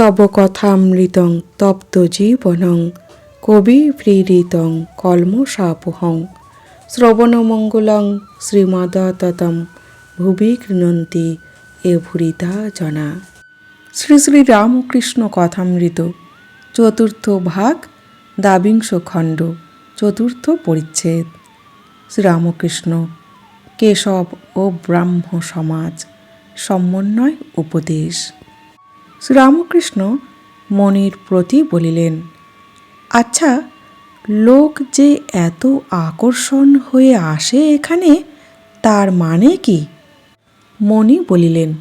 তব কথামৃতং তপ্ত জীবনং। কবি প্রেরিতং কলমশাপহং শ্রবণমঙ্গলং, শ্রীমদততম, ভুবি গৃণন্তি এ ভুরিতা জনা। শ্রী শ্রী রামকৃষ্ণ কথামৃত, চতুর্থ ভাগ দাবিংশ খণ্ড, চতুর্থ পরিচ্ছেদ। শ্রীরামকৃষ্ণ কেশব ও ব্রাহ্ম সমাজ সমন্বয় উপদেশ। শ্রীরামকৃষ্ণ মনির প্রতি বলিলেন আচ্ছা লোক যে এত আকর্ষণ হয়ে আসে এখানে, তার মানে কি? মণি বলিলেন,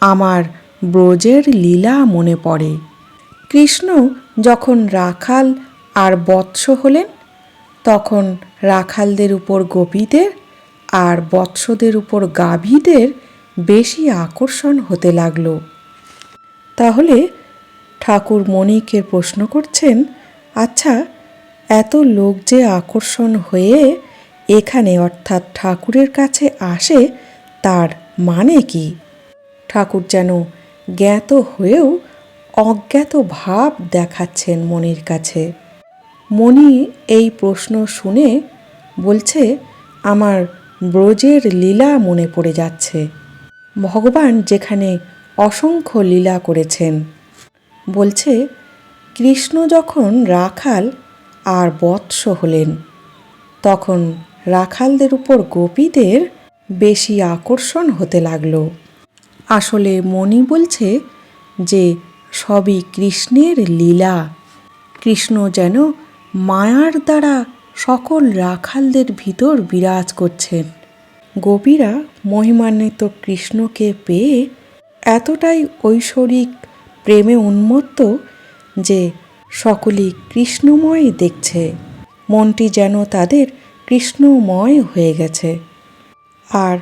আমার ব্রজের লীলা মনে পড়ে। কৃষ্ণ যখন রাখাল আর বৎস হলেন, তখন রাখালদের উপর গোপীদের আর বৎসদের উপর গাভীদের বেশি আকর্ষণ হতে লাগল। তাহলে ঠাকুর মণিকে প্রশ্ন করছেন আচ্ছা এত লোক যে আকর্ষণ হয়ে এখানে অর্থাৎ ঠাকুরের কাছে আসে, তার মানে কি? ঠাকুর যেন জ্ঞাত হয়েও অজ্ঞাত ভাব দেখাচ্ছেন মনির কাছে। মণি এই প্রশ্ন শুনে বলছে, আমার ব্রজের লীলা মনে পড়ে যাচ্ছে। ভগবান যেখানে অসংখ্য লীলা করেছেন। বলছে, কৃষ্ণ যখন রাখাল আর বৎস হলেন, তখন রাখালদের উপর গোপীদের বেশি আকর্ষণ হতে লাগল। আসলে মণি বলছে যে, সবই কৃষ্ণের লীলা। কৃষ্ণ যেন মায়ার দ্বারা সকল রাখালদের ভিতর বিরাজ করছেন। গোপীরা মহিমান্বিত কৃষ্ণকে পেয়ে এতটাই ঐশ্বরিক প্রেমে উন্মত্ত যে সকলেই কৃষ্ণময় দেখছে। মনটি যেন তাদের কৃষ্ণময় হয়ে গেছে। আর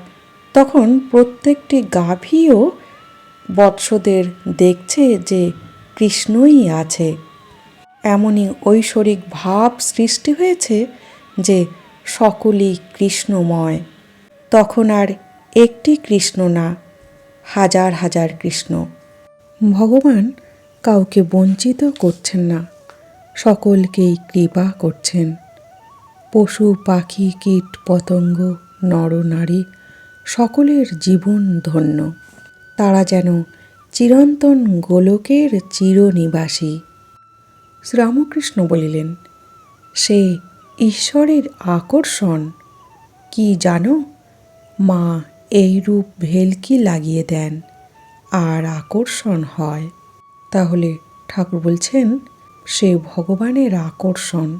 তখন প্রত্যেকটি গাভীও বৎসদের দেখছে যে কৃষ্ণই আছে। এমনই ঐশ্বরিক ভাব সৃষ্টি হয়েছে যে সকলই কৃষ্ণময়। তখন আর একটি কৃষ্ণ না হাজার হাজার কৃষ্ণ। ভগবান কাউকে বঞ্চিত করছেন না, সকলকেই কৃপা করছেন। পশু, পাখি, কীট, পতঙ্গ নরনারী সকলের জীবন ধন্য। তারা যেন চিরন্তন গোলকের চিরনিবাসী। শ্রীরামকৃষ্ণ বলিলেন, সে ঈশ্বরের আকর্ষণ, কি জানো? মা এই রূপ ভেলকি লাগিয়ে দেন, আর আকর্ষণ হয়। তাহলে ঠাকুর বলছেন, সে ভগবানের আকর্ষণ।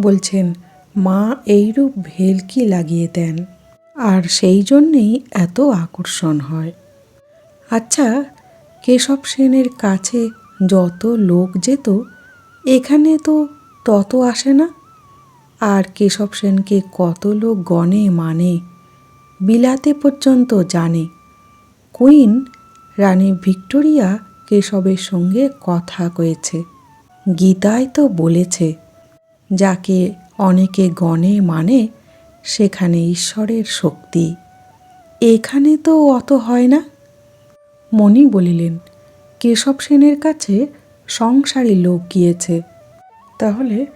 বলছেন, মা এইরূপ ভেলকি লাগিয়ে দেন, আর সেই জন্যেই এত আকর্ষণ হয়। আচ্ছা কেশব সেনের কাছে যত লোক যেত, এখানে তো তত আসে না? আর কেশব সেনকে কত লোক গণে মানে বিলাতে পর্যন্ত জানে। কুইন রানী ভিক্টোরিয়া কেশবের সঙ্গে কথা কয়েছে। গীতায় তো বলেছে, যাকে অনেকে গণে মানে সেখানে ঈশ্বরের শক্তি। এখানে তো অত হয় না। মণি বলিলেন, কেশব সেনের কাছে সংসারী লোক গিয়েছে। তাহলে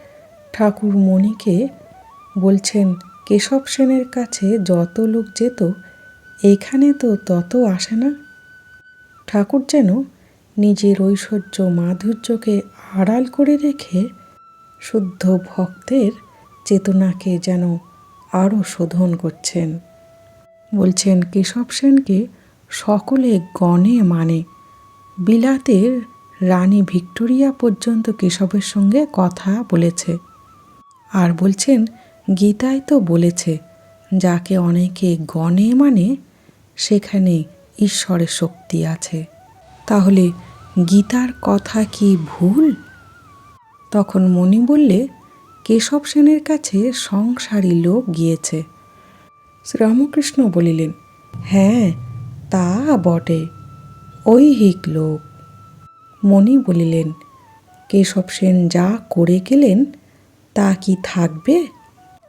ঠাকুর মণিকে বলছেন কেশব সেনের কাছে যত লোক যেত, এখানে তো তত আসে না। ঠাকুর যেন নিজের ঐশ্বর্য মাধুর্যকে আড়াল করে রেখে শুদ্ধ ভক্তের চেতনাকে যেন আরও শোধন করছেন। বলছেন, কেশব সেনকে সকলে গণে মানে। বিলাতের রানী ভিক্টোরিয়া পর্যন্ত কেশবের সঙ্গে কথা বলেছে। আর বলছেন গীতায় তো বলেছে, যাকে অনেকে গণে মানে সেখানে ঈশ্বরের শক্তি আছে। তাহলে গীতার কথা কি ভুল? তখন মণি বললে, কেশব সেনের কাছে সংসারী লোক গিয়েছে। শ্রীরামকৃষ্ণ বলিলেন হ্যাঁ তা বটে, ঐহিক লোক। মণি বলিলেন, কেশব সেন যা করে গেলেন, তা কি থাকবে?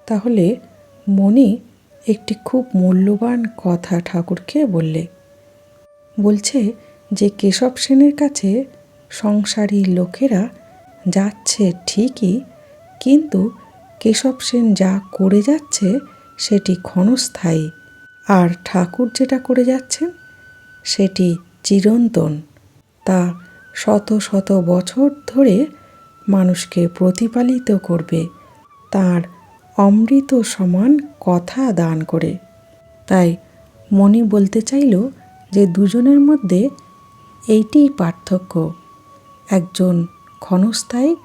তাহলে মণি একটি খুব মূল্যবান কথা ঠাকুরকে বললে। বলছে যে কেশব সেনের কাছে সংসারী লোকেরা যাচ্ছে ঠিকই, কিন্তু কেশব সেন যা করে যাচ্ছে সেটি ক্ষণস্থায়ী। আর ঠাকুর যেটা করে যাচ্ছেন সেটি চিরন্তন। তা শত শত বছর ধরে মানুষকে প্রতিপালিত করবে তার অমৃত সমান কথা দান করে। তাই মণি বলতে চাইল যে দুজনের মধ্যে এইটিই পার্থক্য, একজন ক্ষণস্থায়ী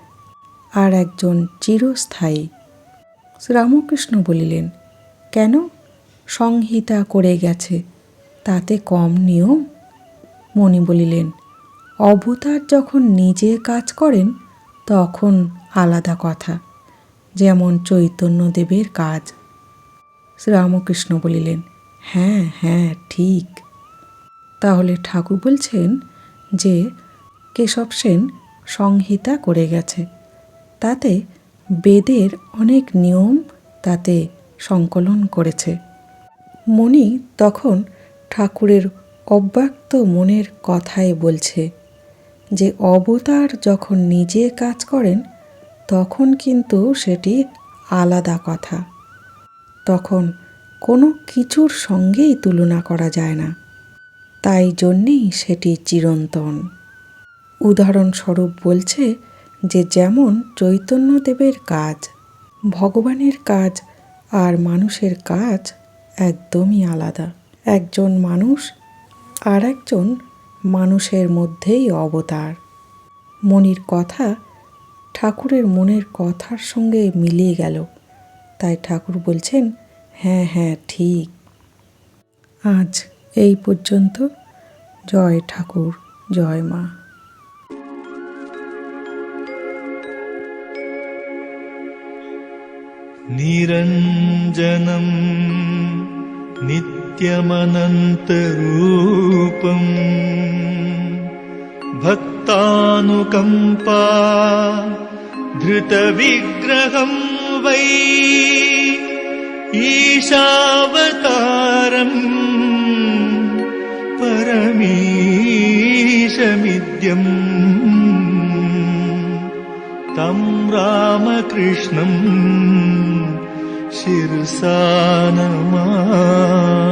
আর একজন চিরস্থায়ী। শ্রীরামকৃষ্ণ বলিলেন, কেন সংহিতা করে গেছে, তাতে কম নিয়ম? মণি বলিলেন, অবতার যখন নিজে কাজ করেন, তখন আলাদা কথা। যেমন চৈতন্যদেবের কাজ। শ্রীরামকৃষ্ণ বলিলেন হ্যাঁ হ্যাঁ ঠিক। তাহলে ঠাকুর বলছেন যে, কেশব সেন সংহিতা করে গেছে। তাতে বেদের অনেক নিয়ম তাতে সংকলন করেছে। মণি তখন ঠাকুরের অব্যক্ত মনের কথায় বলছে যে, অবতার যখন নিজে কাজ করেন তখন কিন্তু সেটি আলাদা কথা। তখন কোনো কিছুর সঙ্গেই তুলনা করা যায় না। তাই জন্যেই সেটি চিরন্তন। উদাহরণস্বরূপ বলছে যে, যেমন চৈতন্যদেবের কাজ, ভগবানের কাজ আর মানুষের কাজ একদমই আলাদা। একজন মানুষ আর একজন মানুষের মধ্যেই অবতার। মনির কথা ঠাকুরের মনের কথার সঙ্গে মিলিয়ে গেল তাই ঠাকুর বলছেন হ্যাঁ হ্যাঁ ঠিক আজ এই পর্যন্ত জয় ঠাকুর জয় মা निरञ्जनम् नित्यमनन्तरूपम् भक्तानुकम्पा धृतविग्रहम् वै ईशावतारम् परमीशमिद्यम् तं रामकृष्णम् शिरसा नमामि